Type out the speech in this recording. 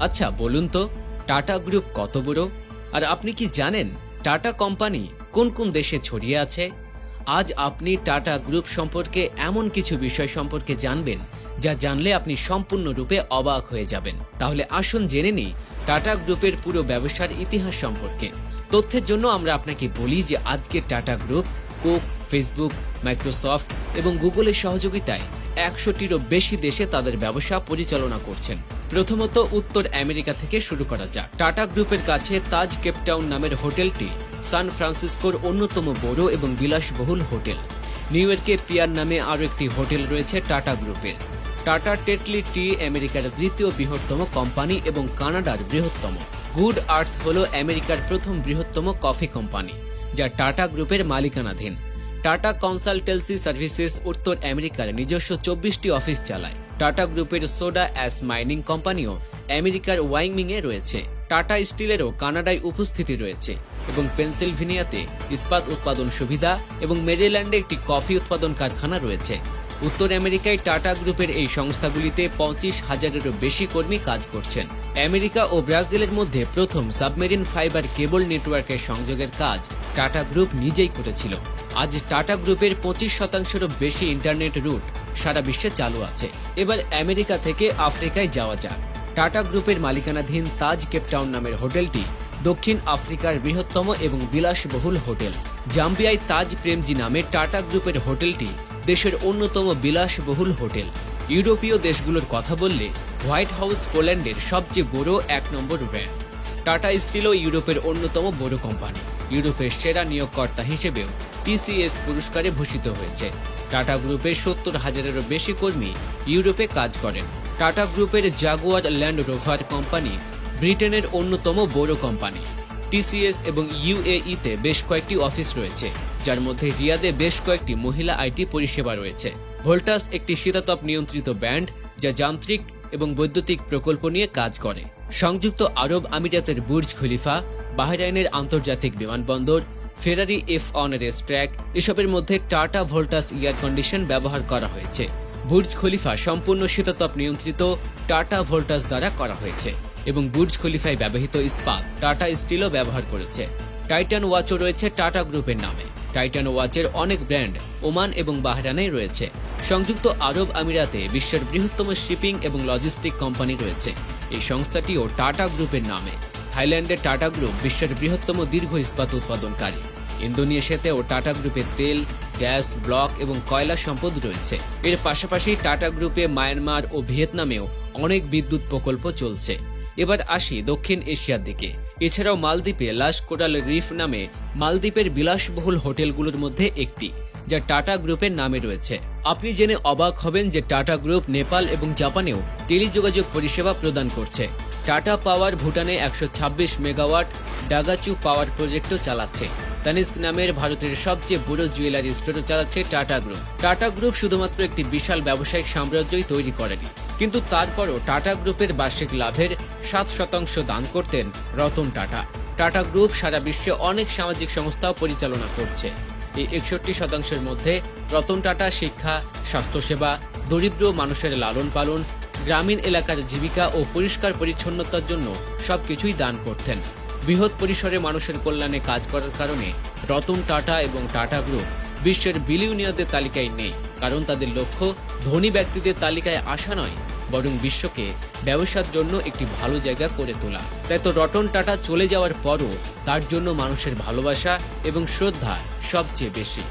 আচ্ছা বলুন তো, টাটা গ্রুপ কত বড়? আর আপনি কি জানেন, টাটা কোম্পানি কোন কোন দেশে ছড়িয়ে আছে? আজ আপনি টাটা গ্রুপ সম্পর্কে এমন কিছু বিষয় সম্পর্কে জানবেন, যা জানলে আপনি সম্পূর্ণরূপে অবাক হয়ে যাবেন। তাহলে আসুন জেনে নিই টাটা গ্রুপের পুরো ব্যবসার ইতিহাস সম্পর্কে। তথ্যের জন্য আমরা আপনাকে বলি যে আজকে Tata group, coke, Facebook, Microsoft এবং গুগলের সহযোগিতায় একশোটিরও বেশি দেশে তাদের ব্যবসা পরিচালনা করছেন। প্রথমত উত্তর আমেরিকা থেকে শুরু করা যাক। টাটা গ্রুপের কাছে তাজ কেপটাউন নামের হোটেলটি সান ফ্রান্সিসকোর অন্যতম বড় এবং বিলাসবহুল হোটেল। নিউ ইয়র্কে পিয়ার নামে আরও একটি হোটেল রয়েছে টাটা গ্রুপের। টাটা টেটলি টি আমেরিকার দ্বিতীয় বৃহত্তম কোম্পানি এবং কানাডার বৃহত্তম। গুড আর্থ হল আমেরিকার প্রথম বৃহত্তম কফি কোম্পানি, যা টাটা গ্রুপের মালিকানাধীন। টাটা কনসালটেন্সি সার্ভিসেস উত্তর আমেরিকার নিজস্ব চব্বিশটি অফিস চালায়। টাটা গ্রুপের সোডা অ্যাস মাইনিং কোম্পানিও আমেরিকার ওয়াইমিংয়ে রয়েছে। টাটা স্টিলেরও কানাডায় উপস্থিতি রয়েছে এবং পেনসিলভেনিয়াতে ইস্পাত উৎপাদন সুবিধা এবং মেরিল্যান্ডে একটি কফি উৎপাদন কারখানা রয়েছে। উত্তর আমেরিকায় টাটা গ্রুপের এই সংস্থাগুলিতে পঁচিশ হাজারেরও বেশি কর্মী কাজ করছেন। আমেরিকা ও ব্রাজিলের মধ্যে প্রথম সাবমেরিন ফাইবার কেবল নেটওয়ার্কের সংযোগের কাজ টাটা গ্রুপ নিজেই করেছিল। আজ টাটা গ্রুপের পঁচিশ শতাংশেরও বেশি ইন্টারনেট রুট সারা বিশ্বে চালু আছে। এবার আমেরিকা থেকে আফ্রিকায় যাওয়া যাক। টাটা গ্রুপের মালিকানাধীন তাজ কেপটাউন নামের হোটেলটি দক্ষিণ আফ্রিকার বৃহত্তম এবং বিলাসবহুল হোটেল। জাম্বিয়ায় তাজ প্রেমজি নামে টাটা গ্রুপের হোটেলটি দেশের অন্যতম বিলাসবহুল হোটেল। ইউরোপীয় দেশগুলোর কথা বললে হোয়াইট হাউস পোল্যান্ডের সবচেয়ে বড় এক নম্বর ব্র্যান্ড। টাটা স্টিলও ইউরোপের অন্যতম বড় কোম্পানি। ইউরোপের সেরা নিয়োগকর্তা হিসেবেও টিসিএস পুরস্কারে ভূষিত হয়েছে। টাটা গ্রুপের সত্তর হাজারেরও বেশি কর্মী ইউরোপে কাজ করেন। টাটা গ্রুপের জাগুয়ার ল্যান্ড রোভার কোম্পানি ব্রিটেনের অন্যতম বড় কোম্পানি। টিসিএস এবং ইউএইতে বেশ কয়েকটি অফিস রয়েছে, যার মধ্যে রিয়াদে বেশ কয়েকটি মহিলা আইটি পরিষেবা রয়েছে। ভোল্টাস একটি শীতাতপ নিয়ন্ত্রিত ব্যান্ড, যা যান্ত্রিক এবং বৈদ্যুতিক প্রকল্প নিয়ে কাজ করে। সংযুক্ত আরব আমিরাতের বুর্জ খলিফা, বাহরাইনের আন্তর্জাতিক বিমানবন্দর Ferrari F one race track এসবের মধ্যে টাটা ভোল্টাস এয়ার কন্ডিশন ব্যবহার করা হয়েছে। বুর্জ খলিফা সম্পূর্ণ শীতাতপ নিয়ন্ত্রিত টাটা ভোল্টাস দ্বারা করা হয়েছে এবং বুর্জ খলিফায় ব্যবহৃত ইস্পাত টাটা স্টিলও ব্যবহার করেছে। টাইটান ওয়াচও রয়েছে টাটা গ্রুপের নামে। টাইটান ওয়াচের অনেক ব্র্যান্ড ওমান এবং বাহরানেই রয়েছে। সংযুক্ত আরব আমিরাতে বিশ্বের বৃহত্তম শিপিং এবং লজিস্টিক কোম্পানি রয়েছে। এই সংস্থাটিও টাটা গ্রুপের নামে। থাইল্যান্ডের টাটা গ্রুপ বিশ্বের বৃহত্তম দীর্ঘ ইস্পাত উৎপাদনকারী। ইন্দোনেশিয়াতেও টাটা গ্রুপের তেল, গ্যাস, ব্লক এবং কয়লা সম্পদ রয়েছে। এর পাশাপাশি টাটা গ্রুপে মায়ানমার ও ভিয়েতনামেও অনেক বিদ্যুৎ প্রকল্প চলছে। এবার আসি দক্ষিণ এশিয়ার দিকে। এছাড়াও মালদ্বীপে লাস কোরাল রিফ নামে মালদ্বীপের বিলাসবহুল হোটেলগুলোর মধ্যে একটি, যা টাটা গ্রুপের নামে রয়েছে। আপনি জেনে অবাক হবেন যে টাটা গ্রুপ নেপাল এবং জাপানেও টেলিযোগাযোগ পরিষেবা প্রদান করছে। টাটা পাওয়ার ভুটানে একশো ছাব্বিশ মেগাওয়াট ডাগাচু পাওয়ার প্রজেক্টও চালাচ্ছে। তানিস্ক নামের ভারতের সবচেয়ে বড় জুয়েলারি স্টোরও চালাচ্ছে টাটা গ্রুপ। টাটা গ্রুপ শুধুমাত্র একটি বিশাল ব্যবসায়িক সাম্রাজ্যই তৈরি করেনি, কিন্তু তারপরও টাটা গ্রুপের বার্ষিক লাভের সাত শতাংশ দান করতেন রতন টাটা। টাটা গ্রুপ সারা বিশ্বে অনেক সামাজিক সংস্থাও পরিচালনা করছে। এই একষট্টি শতাংশের মধ্যে রতন টাটা শিক্ষা, স্বাস্থ্যসেবা, দরিদ্র মানুষের লালন পালন গ্রামীণ এলাকার জীবিকা ও পরিষ্কার পরিচ্ছন্নতার জন্য সবকিছুই দান করতেন। বৃহৎ পরিসরে মানুষের কল্যাণে কাজ করার কারণে রতন টাটা এবং টাটা গ্রুপ বিশ্বের বিলিয়নিয়ারদের তালিকায় নেই। কারণ তাদের লক্ষ্য ধনী ব্যক্তিদের তালিকায় আসা নয়, বরং বিশ্বকে ব্যবসার জন্য একটি ভালো জায়গা করে তোলা। তাই তো রতন টাটা চলে যাওয়ার পরও তার জন্য মানুষের ভালোবাসা এবং শ্রদ্ধা সবচেয়ে বেশি।